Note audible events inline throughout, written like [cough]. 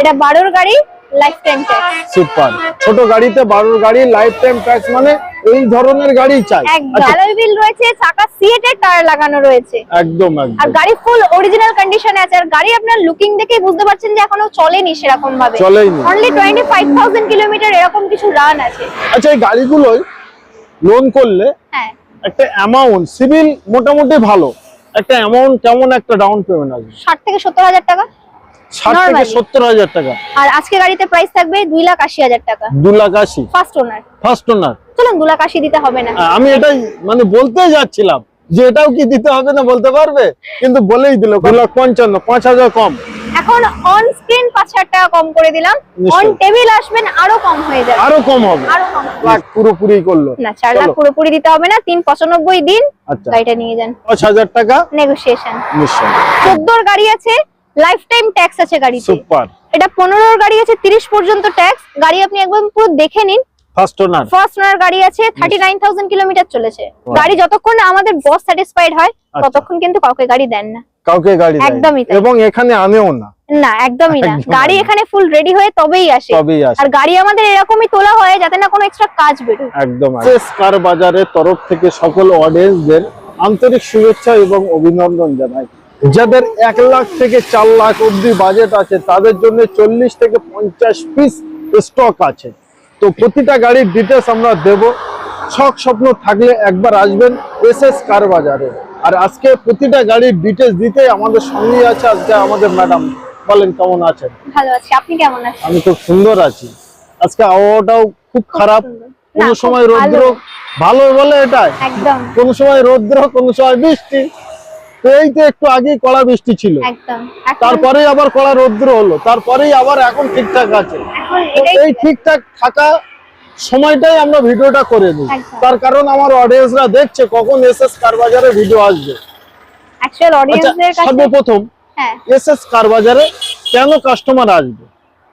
এটা বারোর গাড়ি লাইফ টাইম ট্যাক্স সুপার ছোট গাড়িতে বারোর গাড়ি লাইফ টাইম ট্যাক্স মানে এই ধরনের গাড়ি চাই। একদম আচ্ছা, অ্যালয় হুইল রয়েছে চাকা সিএটের টায়ার লাগানো রয়েছে। একদম আর গাড়ি ফুল অরিজিনাল কন্ডিশনে আছে। আর গাড়ি আপনার লুকিং দেখেই বুঝতে পারছেন যে এখনও চলেনি সেরকম ভাবে চলেইনি। Only twenty five thousand kilometre এরকম কিছু রান আছে। আচ্ছা এই গাড়িগুলোই লোন করলে হ্যাঁ। একটা অ্যামাউন্ট সিভিল মোটামুটি ভালো। একটা অ্যামাউন্ট কেমন একটা ডাউন পেমেন্ট আসবে? ষাট থেকে সত্তর হাজার টাকা। ষাট থেকে সত্তর হাজার টাকা। আর আজকে গাড়িতে প্রাইস থাকবে দুই লাখ আশি হাজার টাকা। দু লাখ আশি। ফার্স্ট ওনার ফার্স্ট ওনার চলুন দু লাখ আশি দিতে হবে না। আমি এটাই মানে বলতে যাচ্ছিলাম যে এটাও কি দিতে হবে না বলতে পারবে? কিন্তু বলেই দিল দু লাখ পঞ্চান্ন পাঁচ হাজার কম। এখন অন স্ক্রিন পাঁচ হাজার টাকা কম করে দিলাম। নিশ্চয়ই। অন টেবিল আসবেন আরও কম হয়ে যাবে। আরও কম হবে। আরও কম লাখ পুরোপুরি করল। না চার লাখ পুরোপুরি দিতে হবে না। তিন পঁচানব্বই দিন আচ্ছা। গাড়িটা নিয়ে যান। পাঁচ হাজার টাকা। নেগোসিয়েশন চোদ্দোর গাড়ি আছে। লাইফ টাইম ট্যাক্স আছে গাড়িতে। সুপার এটা পনেরোর গাড়ি আছে তিরিশ পর্যন্ত ট্যাক্স গাড়ি আপনি একদম পুরো দেখে নিন। ফার্স্ট ওনার ফার্স্ট ওনার গাড়ি আছে থার্টি নাইন থাউজেন্ড কিলোমিটার চলেছে। গাড়ি যতক্ষণ না আমাদের বস স্যাটিসফাইড হয় আচ্ছা। ততক্ষণ কিন্তু কাউকে গাড়ি দেন না। কাউকে গাড়ি একদমই। এবং এখানে আনেও না। না একদমই না। গাড়ি এখানে ফুল রেডি হয়ে তবেই আসে। তবেই আসে। আর গাড়ি আমাদের এরকমই তোলা হয় যাতে না কোনো এক্সট্রা কাজ বেরোয়। একদম শেষ কার বাজারের তরফ থেকে সকল অডিয়েন্সদের আন্তরিক শুভেচ্ছা এবং অভিনন্দন জানাই। যাদের এক লাখ থেকে চার লাখ অব্দি বাজেট আছে তাদের জন্য চল্লিশ থেকে পঞ্চাশ পিস স্টক আছে। তো প্রতিটা গাড়ির ডিটেলস আমরা দেব। শখ স্বপ্ন থাকলে একবার আসবেন এস এস কার বাজারে। আর আজকে প্রতিটা গাড়ির ডিটেলস দিতে আমাদের সঙ্গে আছে আজকে আমাদের ম্যাডাম বলেন কেমন আছেন? ভালো আছি। আপনি কেমন আছেন? আমি খুব সুন্দর আছি। আজকে আবহাওয়াটাও খুব খারাপ। কোন সময় রৌদ্র ভালো। বলে এটাই। একদম। কোন সময় রৌদ্র কোন সময় বৃষ্টি। এই তো একটু আগে কড়া বৃষ্টি ছিল। তারপরেই আবার কড়া রৌদ্র হলো। তারপরেই আবার এখন ঠিকঠাক আছে। এই ঠিকঠাক থাকা সময়টাই আমরা ভিডিওটা করে একদম। তার কারণ আমার অডিয়েন্সরা দেখছে কখন এস এস কার বাজারে ভিডিও আসবে অ্যাকচুয়াল আচ্ছা সর্বপ্রথম হ্যাঁ। এস এস কার বাজারে কেন কাস্টমার আসবে?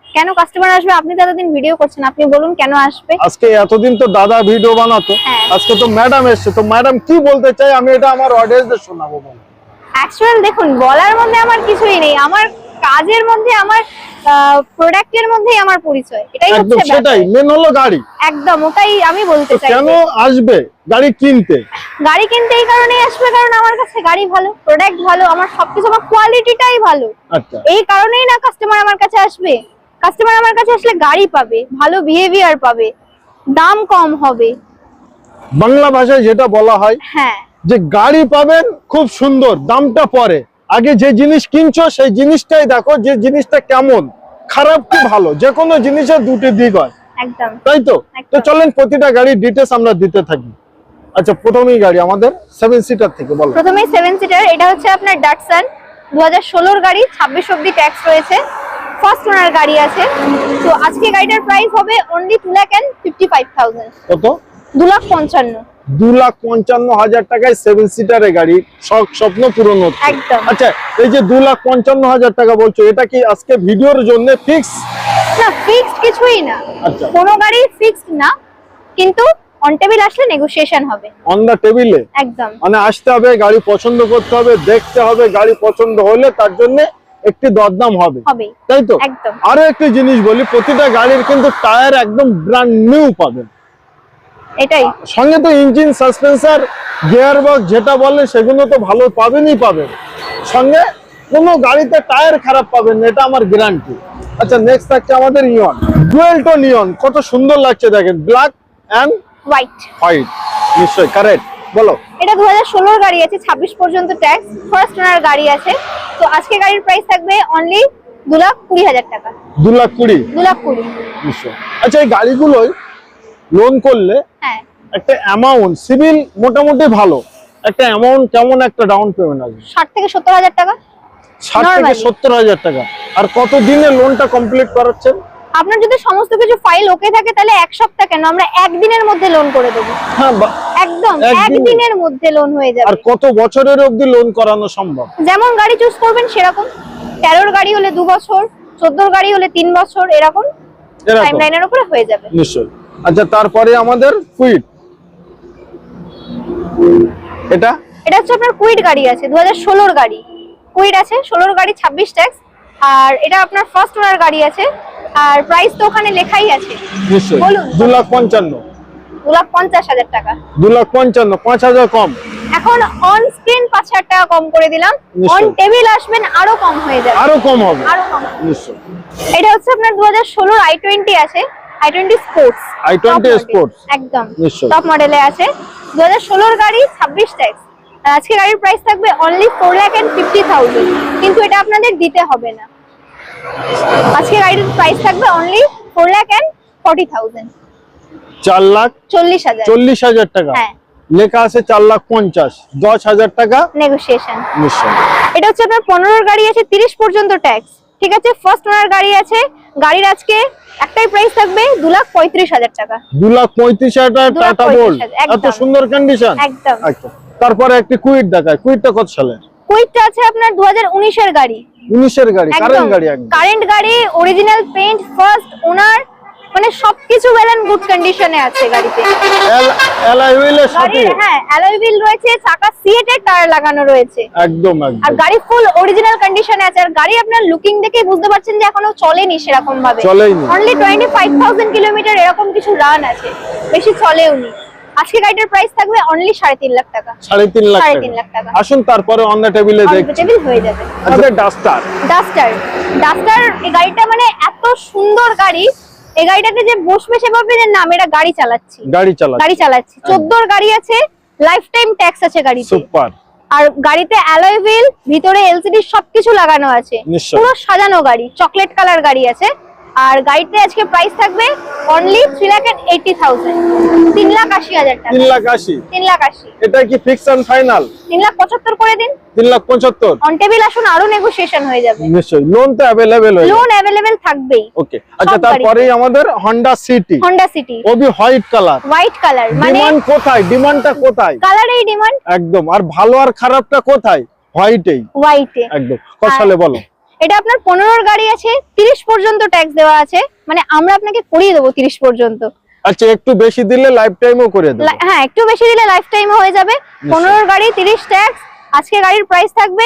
কেন কাস্টমার আসবে? আপনি তো এতদিন ভিডিও করছেন। আপনি বলুন কেন আসবে? আজকে এতদিন তো দাদা ভিডিও বানাতো। হ্যাঁ। আজকে তো ম্যাডাম এসছে। তো ম্যাডাম কি বলতে চাই আমি এটা আমার অডিয়েন্সদের শোনাবো বলো। অ্যাকচুয়াল দেখুন বলার মধ্যে আমার কিছুই নেই। আমার কাজের মধ্যে আমার প্রোডাক্টের মধ্যেই আমার পরিচয়। এটাই হচ্ছে সেটাই। মেন হলো গাড়ি। একদম ওটাই আমি বলতে চাই কেন আসবে গাড়ি কিনতে? গাড়ি কিনতে এই কারণেই আসবে কারণ আমার কাছে গাড়ি ভালো প্রোডাক্ট ভালো আমার সবকিছু আমার কোয়ালিটিটাই ভালো। আচ্ছা। এই কারণেই না কাস্টমার আমার কাছে আসবে। কাস্টমার আমার কাছে আসলে গাড়ি পাবে ভালো বিহেভিয়ার পাবে দাম কম হবে। বাংলা ভাষায় যেটা বলা হয় হ্যাঁ। যে গাড়ি পাবেন খুব সুন্দর দামটা পরে। আগে যে জিনিস কিনছো সেই জিনিসটাই দেখো যে জিনিসটা কেমন। খারাপ কি ভালো যে কোনো জিনিসের দুটি দিক হয়। তাই তো। তো চলেন প্রতিটা গাড়ির ডিটেলস আমরা দিতে থাকি। আচ্ছা প্রথমেই গাড়ি আমাদের সেভেন সিটার থেকে বলো। প্রথমেই সেভেন সিটার এটা হচ্ছে আপনার ডাটসান দু হাজার ষোলোর গাড়ি ছাব্বিশ অব্দি ট্যাক্স রয়েছে। ফার্স্ট ওনার গাড়ি আছে। তো আজকে গাড়িটার প্রাইস হবে only two lakh and fifty five thousand কত? দু লাখ পঞ্চান্ন। দু লাখ পঞ্চান্ন হাজার টাকায় সেভেন সিটারের গাড়ি শখ স্বপ্ন পূরণ হচ্ছে। আচ্ছা এই যে দু লাখ পঞ্চান্ন হাজার টাকা বলছো এটা কি আজকে ভিডিওর জন্য ফিক্স না ফিক্সড কিছুই না। আচ্ছা। কোনো গাড়ি ফিক্সড না কিন্তু অন টেবিল আসলে নেগোসিয়েশন হবে। অন দা টেবিলে একদম। মানে আসতে হবে গাড়ি পছন্দ করতে হবে দেখতে হবে গাড়ি পছন্দ হলে তার জন্য একটি দরদাম হবে। তাই তো? একদম। আরও একটি জিনিস বলি প্রতিটা গাড়ির কিন্তু টায়ার একদম ব্র্যান্ড নিউ পাবেন। এটাই। সঙ্গে তো ইঞ্জিন সাসপেন্সার গিয়ার বক্স যেটা বলে সেগুলো তো ভালো পাবেনই পাবেন। সঙ্গে কোনো গাড়িতে টায়ার খারাপ পাবেন না এটা আমার গ্যারান্টি আচ্ছা নেক্সট থাকছে আমাদের ইয়ন। ডুয়েল টো নিয়ন কত সুন্দর লাগছে দেখেন ব্ল্যাক অ্যান্ড হোয়াইট হোয়াইট নিশ্চয় কারেক্ট বলো। এটা দু হাজার ষোলোর গাড়ি আছে ছাব্বিশ পর্যন্ত ট্যাক্স ফার্স্ট ওনার গাড়ি আছে। তো আজকে গাড়ির প্রাইস থাকবে অনলি দু লাখ কুড়ি হাজার টাকা। দু লাখ কুড়ি? দু লাখ কুড়ি। নিশ্চয় আচ্ছা এই গাড়িগুলোই লোন করলে হ্যাঁ। একটা অ্যামাউন্ট সিভিল মোটামুটি ভালো। একটা অ্যামাউন্ট কেমন একটা ডাউন পেমেন্ট আসবে? ষাট থেকে সত্তর হাজার টাকা? ষাট থেকে Normally। সত্তর হাজার টাকা। আর কত দিনে লোনটা কমপ্লিট করাচ্ছেন? আপনার যদি সমস্ত কিছু ফাইল ওকে থাকে তাহলে এক সপ্তাহ কেন? আমরা একদিনের মধ্যে লোন করে দেবো। হ্যাঁ একদম একদিনে? একদিনের মধ্যে লোন হয়ে যাবে। আর কত বছরের অবধি লোন করানো সম্ভব? যেমন গাড়ি চুজ করবেন সেরকম। তেরোর গাড়ি হলে দু বছর চোদ্দোর গাড়ি হলে তিন বছর এরকম এরকম। টাইম লাইনের উপরে হয়ে যাবে। নিশ্চয় আচ্ছা তারপরে আমাদের কুইট এটা? এটা হচ্ছে আপনার কুইট গাড়ি আছে দু হাজার ষোলোর গাড়ি। কুইট আছে ষোলোর গাড়ি ছাব্বিশ ট্যাক্স আর এটা আপনার ফার্স্ট ওনার গাড়ি আছে আর প্রাইস তো ওখানে লেখাই আছে। নিশ্চয়ই। বলুন। দু লাখ হাজার টাকা। দু লাখ পঞ্চান্ন পাঁচ হাজার কম। এখন অন স্ক্রিন পাঁচ হাজার টাকা কম করে দিলাম। অন টেবিল আসবেন আরও কম হয়ে যাবে। আরও কম হবে। আরও কম। নিশ্চয় এটা হচ্ছে আপনার দু হাজার ষোলোর আই টোয়েন্টি আছে। I twenty sports i20 Sports। একদম। টপ মডেলে আছে। গাড়ি ছাব্বিশ ট্যাক্স আর আজকে গাড়ির প্রাইস থাকবে অনলি থাউজেন্ড কিন্তু এটা আপনাদের দিতে হবে না। আজকে গাড়ির প্রাইস থাকবে অনলি লাখ হাজার। চল্লিশ হাজার টাকা। হ্যাঁ। লেখা আছে চার লাখ পঞ্চাশ। দশ হাজার টাকা নেগোসিয়েশন এটা হচ্ছে আপনার পনেরোর গাড়ি আছে তিরিশ পর্যন্ত ট্যাক্স ঠিক আছে ফার্স্ট ওনার গাড়ি আছে। গাড়ির আজকে একটাই প্রাইস থাকবে দু লাখ পঁয়ত্রিশ হাজার টাকা দু লাখ পঁয়ত্রিশ হাজার টাটা বোল্ট এত সুন্দর কন্ডিশন একদম। আচ্ছা তারপরে একটি কুইট দেখায় কুইটটা কত সালে কুইটটা আছে আপনার 2019 এর গাড়ি। 19 এর গাড়ি কারেন্ট গাড়ি একদম। কারেন্ট গাড়ি অরিজিনাল পেইন্ট ফার্স্ট ওনার মানে সবকিছু ওয়েল এন্ড গুড কন্ডিশনে আছে গাড়িতে। এলআই হুইলের সাথে? গাড়ির হ্যাঁ অ্যালয় হুইল রয়েছে চাকা সিএটের টায়ার লাগানো রয়েছে। একদম একদম। আর গাড়ি ফুল অরিজিনাল কন্ডিশনে আছে। আর গাড়ি আপনার লুকিং দেখেই বুঝতে পারছেন যে এখনও চলেনি সেরকম ভাবে চলেইনি। Only twenty five thousand kilometre এরকম কিছু রান আছে। বেশি চলেওনি। আজকে গাড়িটার প্রাইস থাকবে অনলি সাড়ে তিন লাখ টাকা। সাড়ে তিন লাখ সাড়ে টাকা তিন লাখ টাকা। আসুন তারপরে অন দ্য টেবিলে দেখছি কমফোর্টেবল হয়ে যাবে। আমাদের ডাস্টার ডাস্টার ডাস্টার এই গাড়িটা মানে এত সুন্দর গাড়ি। এই গাড়িটাতে যে বসবে সে ভাববে যে না আমি এটা গাড়ি চালাচ্ছি। গাড়ি চালাচ্ছি। গাড়ি চালাচ্ছি। চোদ্দোর গাড়ি আছে লাইফ টাইম ট্যাক্স আছে গাড়িতে। সুপার আর গাড়িতে অ্যালয় হুইল ভিতরে এলসিডি সবকিছু লাগানো আছে। পুরো সাজানো গাড়ি চকলেট কালার গাড়ি আছে। আর গাড়িতে আজকে প্রাইস থাকবে only three lakh eighty thousand তিন লাখ আশি হাজার টাকা। তিন লাখ আশি। তিন লাখ আশি। এটা কি ফিক্স এন্ড ফাইনাল তিন লাখ পঁচাত্তর করে দিন। তিন লাখ পঁচাত্তর। অন টেবিল আসুন আরও নেগোসিয়েশন হয়ে যাবে। নিশ্চয়ই। লোন তো অ্যাভেলেবেল হয়ে লোন অ্যাভেলেবেল থাকবেই। ওকে আচ্ছা। তারপরেই আমাদের হন্ডা সিটি হন্ডা সিটি ওবি হোয়াইট কালার হোয়াইট কালার মানে ডিমান্ড কোথায়? ডিমান্ডটা কোথায়? কালারেই ডিমান্ড একদম। আর ভালো আর খারাপটা কোথায়? হোয়াইটেই হোয়াইটে একদম। কত সালে বলো। এটা আপনার পনেরোর গাড়ি আছে তিরিশ পর্যন্ত ট্যাক্স দেওয়া আছে মানে আমরা আপনাকে করিয়ে দেবো তিরিশ পর্যন্ত। আচ্ছা একটু বেশি দিলে লাইফ টাইমও করে দেবো। হ্যাঁ একটু বেশি দিলে লাইফ টাইম হয়ে যাবে। পনেরোর গাড়ি তিরিশ ট্যাক্স আজকে গাড়ির প্রাইস থাকবে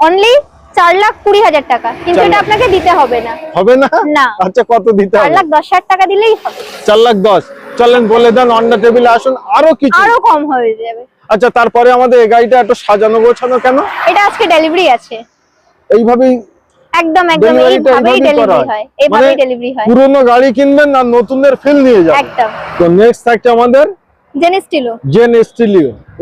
অনলি চার লাখ কুড়ি হাজার টাকা। কিন্তু এটা আপনাকে দিতে হবে না। হবে না? না। আচ্ছা কত দিতে চার লাখ দশ হাজার টাকা দিলেই হবে। চার লাখ দশ। চলেন বলে দেন অন্য টেবিলে আসুন আরও কিছু। আরও কম হয়ে যাবে। আচ্ছা তারপরে আমাদের এই গাড়িটা একটু সাজানো গোছানো কেন? এটা আজকে ডেলিভারি আছে। এইভাবেই একদম একদম এইভাবেই ডেলিভারি হয় এইভাবেই মানে ডেলিভারি হয়। পুরোনো গাড়ি কিনবেন না নতুনের ফিল নিয়ে যাবেন। একদম। তো নেক্সট থাকছে আমাদের জেন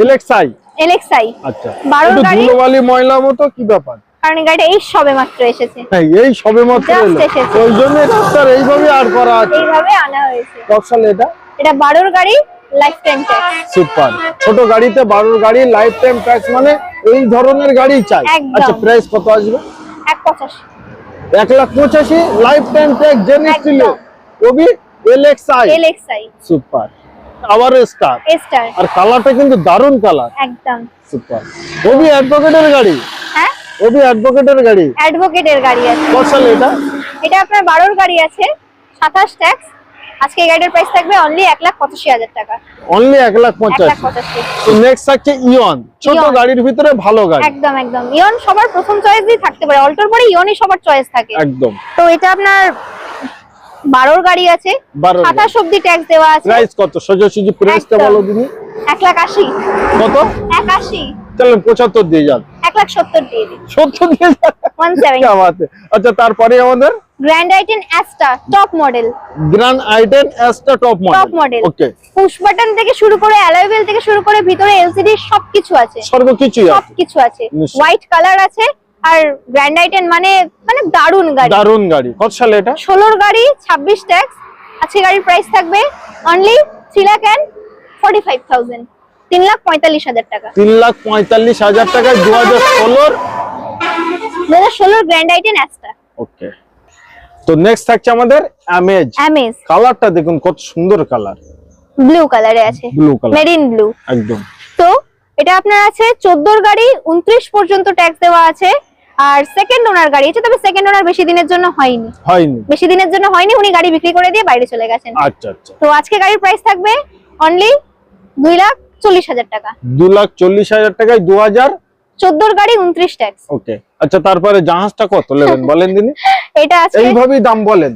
এলএক্সআই এলএক্সআই আচ্ছা। বারোর একটু গাড়ি? ধুলোবালি ময়লা মতো কি ব্যাপার? কারণ এই গাড়িটা এই সবে মাত্র এসেছে। হ্যাঁ এই সবে মাত্র এসেছে। ওই জন্য রাস্তার এইভাবে আর করা আছে। এইভাবে আনা হয়েছে। কত সালে এটা? এটা বারোর গাড়ি লাইফ টাইম ট্যাক্স সুপার ছোট গাড়িতে বারোর গাড়ি লাইফ টাইম ট্যাক্স মানে এই ধরনের গাড়ি চাই। আচ্ছা প্রাইস কত আসবে? এক পঁচাশি। এক লাখ পঁচাশি life time tag Zen Estilo Obi LXI LXI super আবার স্টার স্টার আর কালারটা কিন্তু দারুণ কালার একদম। সুপার ওবি অ্যাডভোকেটের গাড়ি। হ্যাঁ? ওবি অ্যাডভোকেটের গাড়ি। অ্যাডভোকেটের গাড়ি আছে। কত সালে এটা? এটা আপনার বারোর গাড়ি আছে। সাতাশ ট্যাক্স আজকে এই গাড়ির প্রাইস থাকবে অনলি এক লাখ পঁচাশি হাজার টাকা। অনলি এক লাখ পঁচাশি। তো নেক্সট থাকছে ইয়ন ছোট গাড়ির ভিতরে ভালো গাড়ি। একদম একদম। ইয়ন সবার প্রথম চয়েসই থাকতে পারে। অল্টোর পরে ইয়নই সবার চয়েস থাকে। একদম। তো এটা আপনার বারোর গাড়ি আছে। সাতাশ অব্দি ট্যাক্স দেওয়া আছে। প্রাইস কত? সোজাসুজি প্রাইসটা বলো দিদি এক লাখ আশি। কত? এক আশি। চলেন পঁচাত্তর দিয়ে যান। এক লাখ সত্তর দিয়ে সত্তর দিয়ে যান? আচ্ছা তারপরে আমাদের? Grand I ten Asta top model grand I ten Asta top model top model okay push button থেকে শুরু করে অ্যালয় হুইল থেকে শুরু করে ভিতরে এলসিডি সবকিছু আছে। সর্বকিছু আছে। সবকিছু আছে। হোয়াইট কালার আছে আর গ্র্যান্ড আইটেন মানে মানে দারুণ গাড়ি। দারুণ গাড়ি। কত সালে এটা? 16 গাড়ি 26 ট্যাক্স আজকে গাড়ির প্রাইস থাকবে অনলি 3 লাখ এন্ড 45000 তিন লাখ পঁয়তাল্লিশ হাজার টাকা। তিন লাখ পঁয়তাল্লিশ হাজার টাকায় দু হাজার ষোলোর দু হাজার ষোলোর গ্র্যান্ড আইটেন অ্যাস্টা ওকে। তো নেক্সট থাকছে আমাদের অ্যামেজ অ্যামেজ কালারটা দেখুন কত সুন্দর কালার ব্লু কালারে আছে। ব্লু কালার মেরিন ব্লু একদম। তো এটা আপনার আছে চোদ্দোর গাড়ি উনত্রিশ পর্যন্ত ট্যাক্স দেওয়া আছে। আর সেকেন্ড ওনার গাড়ি আছে তবে সেকেন্ড ওনার বেশি দিনের জন্য হয়নি। হয়নি। বেশি দিনের জন্য হয়নি উনি গাড়ি বিক্রি করে দিয়ে বাইরে চলে গেছেন। আচ্ছা আচ্ছা। তো আজকে গাড়ির প্রাইস থাকবে অনলি দুই লাখ চল্লিশ হাজার টাকা। দু লাখ চল্লিশ হাজার টাকায় দু হাজার চোদ্দোর গাড়ি উনত্রিশ ট্যাক্স। ওকে। আচ্ছা তারপরে জাহাজটা কত? লেবেন বলেন দিনি [laughs] এটা এইভাবেই দাম বলেন।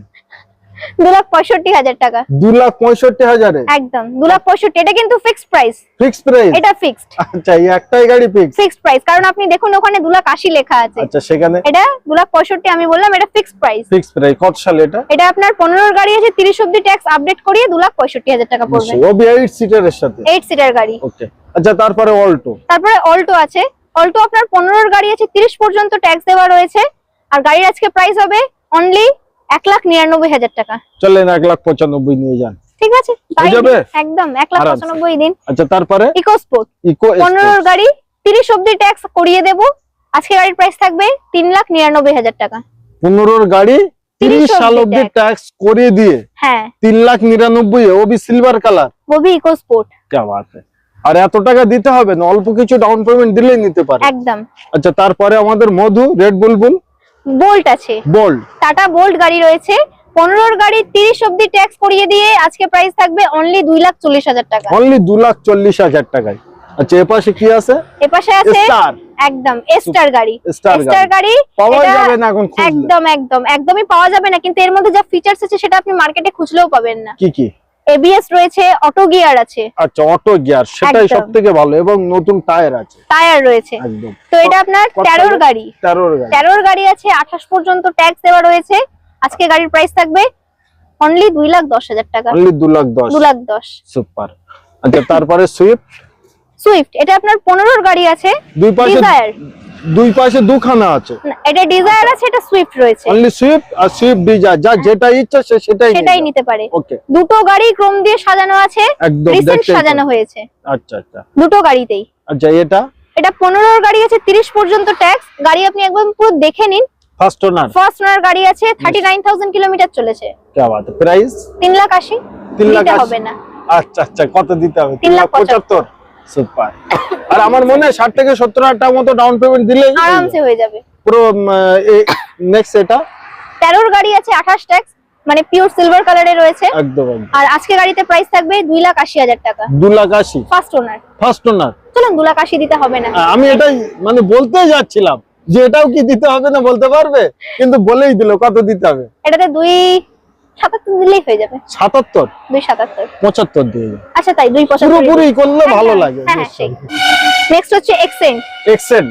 দু লাখ পঁয়ষট্টি হাজার টাকা। দু লাখ পঁয়ষট্টি হাজারে? একদম দু লাখ পঁয়ষট্টি এটা কিন্তু ফিক্সড প্রাইস ফিক্স প্রাইস এটা ফিক্সড আচ্ছা এই একটাই গাড়ি ফিক্স ফিক্সড প্রাইস কারণ আপনি দেখুন ওখানে দু লাখ আশি লেখা আছে। আচ্ছা সেখানে? এটা দু লাখ পঁয়ষট্টি আমি বললাম এটা ফিক্সড প্রাইস ফিক্স প্রাইস কত সালে এটা? এটা আপনার পনেরোর গাড়ি আছে তিরিশ অব্দি ট্যাক্স আপডেট করিয়ে দু লাখ পঁয়ষট্টি হাজার টাকা পড়বে। এইট সিটারের সাথে? এইট সিটার গাড়ি। ওকে আচ্ছা তারপরে অল্টো তারপরে অল্টো আছে। অল্টো আপনার পনেরোর গাড়ি আছে তিরিশ পর্যন্ত ট্যাক্স দেওয়া রয়েছে। আর গাড়ির আজকে প্রাইস হবে অনলি এক লাখ নিরানব্বই হাজার টাকা। চলেন এক লাখ পঁচানব্বই নিয়ে যান। ঠিক আছে তাই যাবে? দিন, একদম এক লাখ পঁচানব্বই দিন। আচ্ছা তারপরে? ইকো পনেরোর গাড়ি তিরিশ অব্দি ট্যাক্স করিয়ে দেব। আজকে গাড়ির প্রাইস থাকবে তিন লাখ নিরানব্বই হাজার টাকা। পনেরোর গাড়ি তিরিশ সাল অব্দি ট্যাক্স দিয়ে হ্যাঁ। তিন লাখ নিরানব্বই ওবি সিলভার কালার কে বাত। আর এত টাকা দিতে হবে না অল্প কিছু ডাউন পেমেন্ট দিলেই নিতে পারে। একদম। আচ্ছা তারপরে আমাদের মধু রেড বুলবুল বোল্ট আছে। বোল্ড টাটা বোল্ট গাড়ি রয়েছে। পনেরোর গাড়ি তিরিশ অব্দি ট্যাক্স করিয়ে দিয়ে আজকে প্রাইস থাকবে অনলি দুই লাখ চল্লিশ হাজার টাকা। অনলি দু লাখ চল্লিশ হাজার টাকায়। আচ্ছা এপাশে কি আছে? এপাশে আছে একদম গাড়ি। স্টার গাড়ি। গাড়ি পাওয়া যাবে না এখন একদম একদম একদমই পাওয়া যাবে না কিন্তু এর মধ্যে যা ফিচার্স আছে সেটা আপনি মার্কেটে খুঁজলেও পাবেন না। কি কি? এবিএস রয়েছে অটো গিয়ার আছে। আচ্ছা অটো গিয়ার সেটাই একদম। সব থেকে ভালো এবং নতুন টায়ার আছে। টায়ার রয়েছে। একদম। তো এটা আপনার কত তেরোর সালে? গাড়ি। তেরোর গাড়ি। তেরোর গাড়ি আছে আঠাশ পর্যন্ত ট্যাক্স দেওয়া রয়েছে। আজকে গাড়ির প্রাইস থাকবে অনলি দুই লাখ দশ হাজার টাকা। অনলি দু লাখ দশ। দু লাখ দশ। সুপার আচ্ছা তারপরে সুইফট সুইফট এটা আপনার পনেরোর গাড়ি আছে দুই পাশে দুই পাশে দুখানা আছে। এটা ডিজায়ার আছে এটা সুইফট রয়েছে। অনলি সুইফট আর সুইফট ডিজায়ার যা যেটা ইচ্ছা সে সেটাই সেটাই নিতে পারে। ওকে দুটো গাড়ি ক্রোম দিয়ে সাজানো আছে একদম রিসেন্ট সাজানো হয়েছে। আচ্ছা আচ্ছা। দুটো গাড়িতেই। আচ্ছা এটা? এটা পনেরোর গাড়ি আছে তিরিশ পর্যন্ত ট্যাক্স গাড়ি আপনি একদম পুরো দেখে নিন। ফার্স্ট ওনার ফার্স্ট ওনার গাড়ি আছে থার্টি নাইন থাউজেন্ড কিলোমিটার চলেছে। কে বাত প্রাইস তিন লাখ আশি। তিন লাখ হবে না। আচ্ছা আচ্ছা কত দিতে হবে? তিন লাখ পঁচাত্তর। সুপার আর আমার মনে হয় ষাট থেকে সত্তর হাজার টাকার মতো ডাউন পেমেন্ট দিলেই আরামসে হয়ে যাবে। পুরো নেক্সট এটা। তেরোর গাড়ি আছে আঠাশ ট্যাক্স মানে পিওর সিলভার কালারে রয়েছে। একদম একদম। আর আজকে গাড়িতে প্রাইস থাকবে দুই লাখ আশি হাজার টাকা। দু লাখ আশি। ফার্স্ট ওনার ফার্স্ট ওনার চলুন দু লাখ আশি দিতে হবে না। আমি এটাই মানে বলতে যাচ্ছিলাম যে এটাও কি দিতে হবে না বলতে পারবে? কিন্তু বলেই দিল কত দিতে হবে? এটাতে দুই সাতাত্তর দিলেই হয়ে যাবে। সাতাত্তর? দুই সাতাত্তর। পঁচাত্তর দিয়ে আচ্ছা তাই দুই পঁচাত্তর। পুরোপুরি করলে হ্যাঁ, ভালো হ্যাঁ, লাগে হ্যাঁ নেক্সট হচ্ছে এক্সেন্ট এক্সেন্ট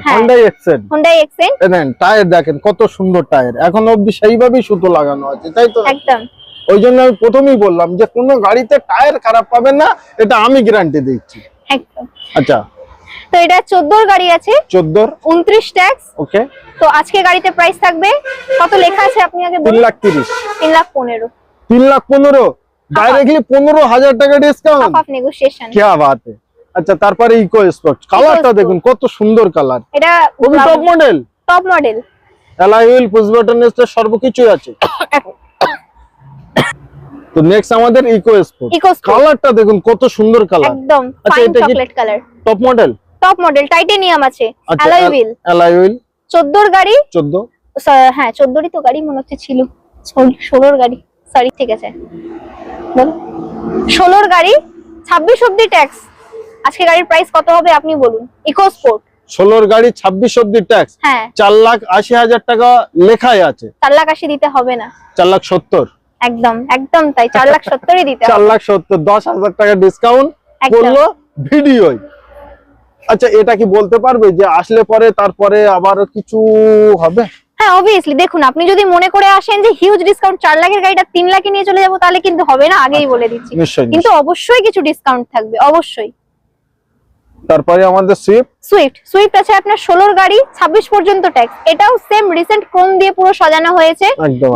নেন টায়ার দেখেন কত সুন্দর টায়ার। এখন অবধি সেইভাবেই সুতো লাগানো আছে তাই তো? একদম। ওই জন্য আমি প্রথমেই বললাম যে কোনো গাড়িতে টায়ার খারাপ পাবেন না এটা আমি গ্যারান্টি দিচ্ছি। একদম। আচ্ছা। তো এটা 14 গাড়ি আছে। 14 29 ট্যাক্স। ওকে। তো আজকে গাড়িতে প্রাইস থাকবে কত লেখা আছে আপনি আগে বলুন? 3 লাখ 30 3 লাখ 15 3 লাখ 15 ডাইরেক্টলি 15000 টাকা ডিসকাউন্ট অফ নেগোসিয়েশন কি বাত আচ্ছা তারপরে ইকো স্পোর্ট কালারটা দেখুন কত সুন্দর কালার এটা খুবই top model top model alloy wheel push button star সবকিছু আছে। তো নেক্সট আমাদের ইকো স্পোর্ট কালারটা দেখুন কত সুন্দর কালার একদম fine chocolate colour top model top model titanium আছে অ্যালয় হুইল অ্যালয় হুইল চোদ্দোর গাড়ি? 14 স- হ্যাঁ চোদ্দোরই তো গাড়ি মনে হচ্ছে ছিল। ষোল- ষোলোর গাড়ি। সরি ঠিক আছে। বল। ষোলোর গাড়ি ছাব্বিশ অব্দি ট্যাক্স আজকে গাড়ির প্রাইস কত হবে আপনি বলুন। ইকো স্পোর্ট 16 গাড়ি 26 অবধি ট্যাক্স হ্যাঁ। 4 লাখ 80 হাজার টাকা লেখাই আছে। চার লাখ আশি দিতে হবে না। 4 লাখ 70 একদম একদম তাই। চার লাখ সত্তরই দিতে [laughs] 4 লাখ 70 10 হাজার টাকা ডিসকাউন্ট। করল ভিডিওই আচ্ছা এটা কি বলতে পারবে যে আসলে পরে তারপরে আবার কিছু হবে? হ্যাঁ অবভিয়াসলি দেখুন আপনি যদি মনে করে আসেন যে হিউজ ডিসকাউন্ট চার লাখের গাড়িটা তিন লাখে নিয়ে চলে যাব তাহলে কিন্তু হবে না আগেই বলে দিচ্ছি। কিন্তু অবশ্যই কিছু ডিসকাউন্ট থাকবে অবশ্যই। তারপরে আমাদের সুইফট সুইফট সুইফট আছে আপনার গাড়ি ছাব্বিশ পর্যন্ত ট্যাক্স এটাও সেম রিসেন্ট ক্রোম দিয়ে পুরো সাজানো হয়েছে।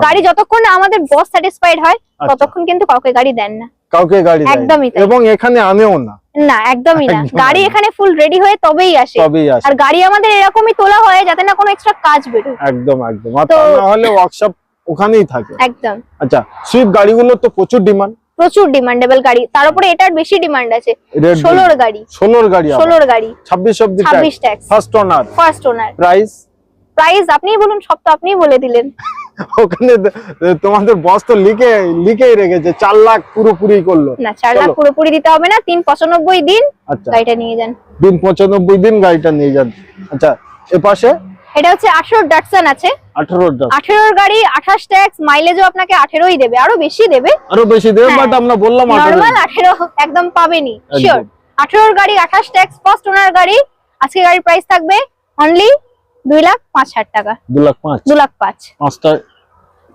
গাড়ি যতক্ষণ আমাদের বস স্যাটিসফাইড হয় আচ্ছা। ততক্ষণ কিন্তু কাউকে গাড়ি দেন না। কাউকে গাড়ি দেয় একদমই এবং এখানে আনেও না। না একদমই না। গাড়ি এখানে ফুল রেডি হয়ে তবেই আসে। তবেই আসে। আর গাড়ি আমাদের এরকমই তোলা হয় যাতে না কোনো এক্সট্রা কাজ বেরোয়। একদম একদম। আর তা না হলে ওয়ার্কশপ ওখানেই থাকে। একদম। আচ্ছা সুইফট গাড়িগুলো তো প্রচুর ডিমান্ড প্রচুর ডিমান্ডেবল গাড়ি। তার উপরে এটার বেশি ডিমান্ড আছে। ষোলোর গাড়ি। ষোলোর গাড়ি ষোলোর গাড়ি। ছাব্বিশ অব্দি ছাব্বিশ tax first owner first owner price price আপনিই বলুন সব তো আপনিই বলে দিলেন। ওখানে তোমাদের বস তো লিখে লিখেই রেখেছে চার লাখ পুরোপুরি করল। না চার লাখ পুরোপুরি দিতে হবে না তিন পঁচানব্বই দিন আচ্ছা। গাড়িটা নিয়ে যান। দিন পঁচানব্বই দিন গাড়িটা নিয়ে যান। আচ্ছা এ পাশে? এটা হচ্ছে আঠেরো ডাটসান আছে। গাড়ি আঠাশ ট্যাক্স মাইলেজও আপনাকে আঠেরোই দেবে আরও বেশি দেবে। আরও বেশি দেবে হ্যাঁ। বাট আমরা বললাম নর্মাল আঠেরো একদম পাবেনি শিওর আঠেরোর গাড়ি আঠাশ ট্যাক্স ফার্স্ট ওনার গাড়ি আজকে গাড়ির প্রাইস থাকবে অনলি দুই লাখ পাঁচ হাজার টাকা। দু লাখ পাঁচ? দু লাখ পাঁচ। পাঁচটা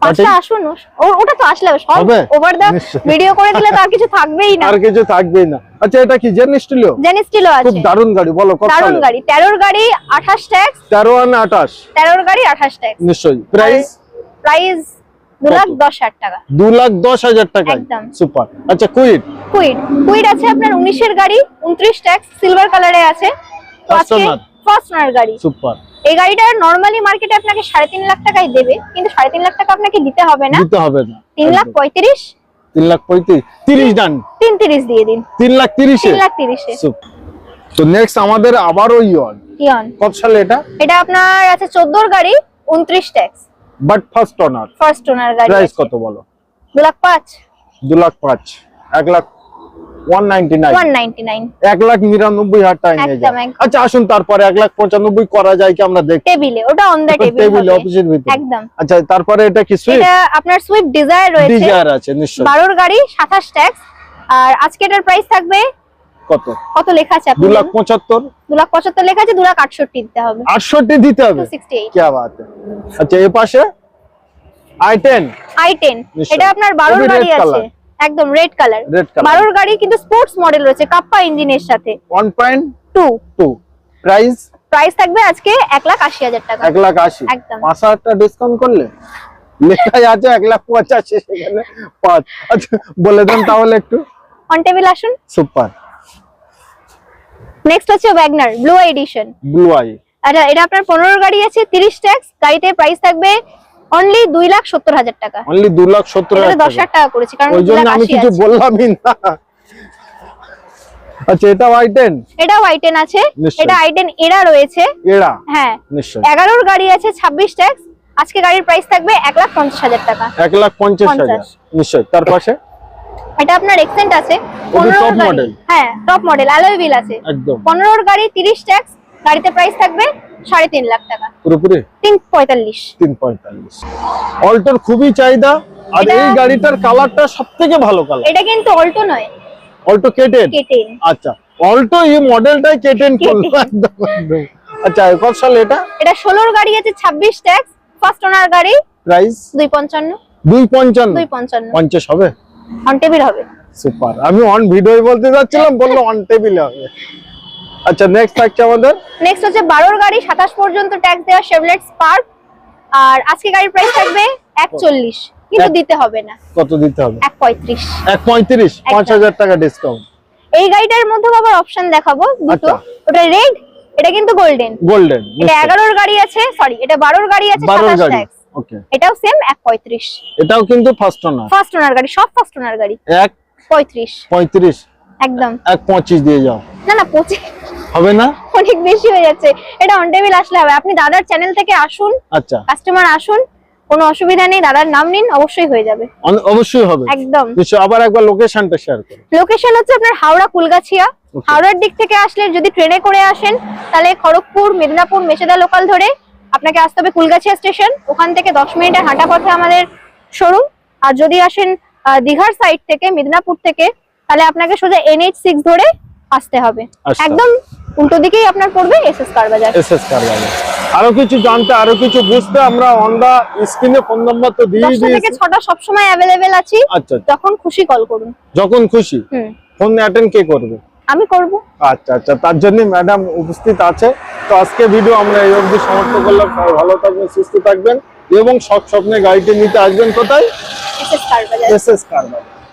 পাঁচটা আসুন ওটা তো আসলে সব ওভার দা ভিডিও করে দিলে তো আর কিছু থাকবেই না। আর কিছু থাকবেই না। আচ্ছা এটা কি জেন স্টিল জেনিস স্টিলও খুব আছে। দারুণ গাড়ি বলো কত সালে? গাড়ি। তেরোর গাড়ি আঠাশ ট্যাক্স তেরো আনে আঠাশ? তেরোর গাড়ি আঠাশ ট্যাক্স নিশ্চয়ই। প্রাইস? প্রাইস দু লাখ কত? দশ হাজার টাকা। দু লাখ দশ হাজার টাকা একদম। সুপার। আচ্ছা কুইট কুইড। কুইড আছে আপনার উনিশের গাড়ি উনত্রিশ ট্যাক্স সিলভার কালারে আছে। তো আজকে ফার্স্ট গাড়ি। সুপার। এই গাড়িটা নর্মালি মার্কেটে আপনাকে সাড়ে তিন লাখ টাকায় দেবে কিন্তু সাড়ে তিন লাখ টাকা আপনাকে দিতে হবে না। দিতে হবে না। তিন লাখ। পঁয়ত্রিশ? তিন লাখ পঁয়ত্রিশ। তিরিশ ডান তিন তিরিশ দিয়ে দিন। তিন লাখ তিরিশে? তিন লাখ তিরিশে. তো নেক্সট আমাদের আবারও ইয়ন ইয়ন কত সালে এটা? এটা আপনার আছে চোদ্দোর গাড়ি উনত্রিশ tax but first owner first owner গাড়ি প্রাইস কত বলো? দু লাখ পাঁচ। দু লাখ পাঁচ। এক লাখ এক লাখ নিরানব্বই হাজার টাকা আচ্ছা আসুন তারপরে এক লাখ পঁচানব্বই করা যায় কি আমরা টেবিলে ওটা অন দা টেবিল তারপরে এটা আপনার সুইফট ডিজায়ার রয়েছে। ডিজায়ার গাড়ি 27 ট্যাক্স আর আজকে এটার প্রাইস থাকবে কত? কত লেখা আছে আপনি লাখ 75 2 লাখ 75 লেখা আছে 2 লাখ 68 দিতে হবে। 68 দিতে হবে? 268 কি বাত আচ্ছা এই পাশে? I10 i10 এটা আপনার 12 গাড়ি আছে। একদম রেড কালার বারোর গাড়ি কিন্তু স্পোর্টস মডেল রয়েছে কাপ্পা ইঞ্জিনের সাথে। One point two two price price থাকবে আজকে এক লাখ আশি হাজার টাকা। এক লাখ আশি। একদম। পাঁচ হাজার টাকা ডিসকাউন্ট করলে? লেখাই আছে এক লাখ পঁচাশি সেখানে পাঁচ। আচ্ছা বলে দেন তাহলে একটু। অন টেবিল আসুন। সুপার নেক্সট হচ্ছে Wagon R blue edition blue I আচ্ছা এটা আপনার পনেরো গাড়ি আছে তিরিশ ট্যাক্স গাড়িতে প্রাইস থাকবে অনলি দুই লাখ সত্তর হাজার টাকা। অনলি দু লাখ সত্তর এটাতে হাজার দশ টাকা। হাজার টাকা করেছি কারণ ওই জন্য আমি কিছু বললামই না। আচ্ছা এটা আই টেন এটাও আইটেন আছে নিশ্চয়ই। এটা আইটেন এরা রয়েছে। এরা? হ্যাঁ। নিশ্চয়ই। এগারোর গাড়ি আছে ছাব্বিশ ট্যাক্স। আজকে গাড়ির প্রাইস থাকবে এক লাখ পঞ্চাশ হাজার টাকা। এক লাখ পঞ্চাশ হাজার। পঞ্চাশ। নিশ্চয়ই। তার পাশে? এটা আপনার এক্সেন্ট আছে। ওটা পনেরোর top গাড়ি। model? হ্যাঁ টপ মডেল অ্যালয় হুইল আছে। একদম। পনেরোর গাড়ি তিরিশ ট্যাক্স গাড়িতে প্রাইস থাকবে সাড়ে তিন লাখ টাকা। পুরোপুরি? তিন পঁয়তাল্লিশ। তিন পঁয়তাল্লিশ। অল্টোর খুবই চাহিদা আর এই গাড়িটার কালারটা সব থেকে ভালো কালার এটা কিন্তু অল্টো নয়। অল্টো কেটেন আচ্ছা অল্টো এই মডেলটাই কেটেন আচ্ছা কত সাল এটা? এটা ষোলোর গাড়ি আছে ছাব্বিশ ট্যাক্স ফার্স্ট ওনার গাড়ি প্রাইস দুই পঞ্চান্ন। দুই পঞ্চান্ন? দুই পঞ্চান্ন। পঞ্চাশ হবে? অন টেবিল হবে। সুপার আমি অন ভিডিও বলতে যাচ্ছিলাম বলল অন টেবিলে হবে। আচ্ছা নেক্সট থাকছে আমাদের? নেক্সট হচ্ছে বারোর গাড়ি সাতাশ পর্যন্ত ট্যাক্স দেওয়া শেভলেট স্পার্ক আর আজকে গাড়ির প্রাইস থাকবে এক চল্লিশ কিন্তু দিতে হবে না। কত দিতে হবে? এক পঁয়ত্রিশ এক পঁয়ত্রিশ পাঁচ একদম। হাজার টাকা ডিসকাউন্ট এই গাড়িটার মধ্যে আবার অপশন দেখাবো দুটো। আচ্ছা। ওটা রেড এটা কিন্তু গোল্ডেন গোল্ডেন এটা এগারোর গাড়ি আছে সরি এটা বারোর গাড়ি আছে বারোর সাতাশ গাড়ি ট্যাক্স ওকে এটাও সেম এক পঁয়ত্রিশ এটাও কিন্তু ফার্স্ট ওনার ফার্স্ট ওনার গাড়ি সব ফার্স্ট ওনার গাড়ি। এক পঁয়ত্রিশ। পঁয়ত্রিশ। একদম। এক পঁচিশ দিয়ে যাও। না না পঁচিশ হবে না? অনেক বেশি হয়ে যাচ্ছে। এটা অন টেবিল আসলে হবে আপনি দাদার চ্যানেল থেকে আসুন আচ্ছা। কাস্টমার আসুন কোনো অসুবিধা নেই দাদার নাম নিন অবশ্যই হয়ে যাবে। অবশ্যই হবে। একদম। আবার একবার লোকেশনটা শেয়ার করো লোকেশন হচ্ছে আপনার হাওড়া কুলগাছিয়া। হাওড়ার দিক থেকে আসলে যদি ট্রেনে করে আসেন তাহলে খড়গপুর মেদিনীপুর মেচেদা লোকাল ধরে আপনাকে আসতে হবে কুলগাছিয়া স্টেশন ওখান থেকে দশ মিনিটের হাঁটা পথে আমাদের শোরুম আর যদি আসেন দীঘার সাইড থেকে মেদিনীপুর থেকে তাহলে আপনাকে সোজা এনএইচ সিক্স ধরে আসতে হবে। একদম উল্টো দিকেই আপনার পড়বে এস এস কার বাজার। এস এস কার বাজার। আরও কিছু জানতে আরও কিছু বুঝতে আমরা অন দা স্ক্রিনে ফোন নাম্বার তো দিয়ে দশটা থেকে দিয়েছি। ছটা সবসময় অ্যাভেলেবেল আছি। আচ্ছা যখন খুশি কল করুন। যখন খুশি? ফোন অ্যাটেন্ড কে করবে? আমি করব। আচ্ছা আচ্ছা তার জন্য ম্যাডাম উপস্থিত আছে। তো আজকে ভিডিও আমরা এই অবধি সমাপ্ত করলাম। সবাই ভালো থাকবেন সুস্থ থাকবেন এবং সব স্বপ্নে গাড়িটি নিতে আসবেন কোথায়? এস এস কার বাজার। এস এস কার বাজার।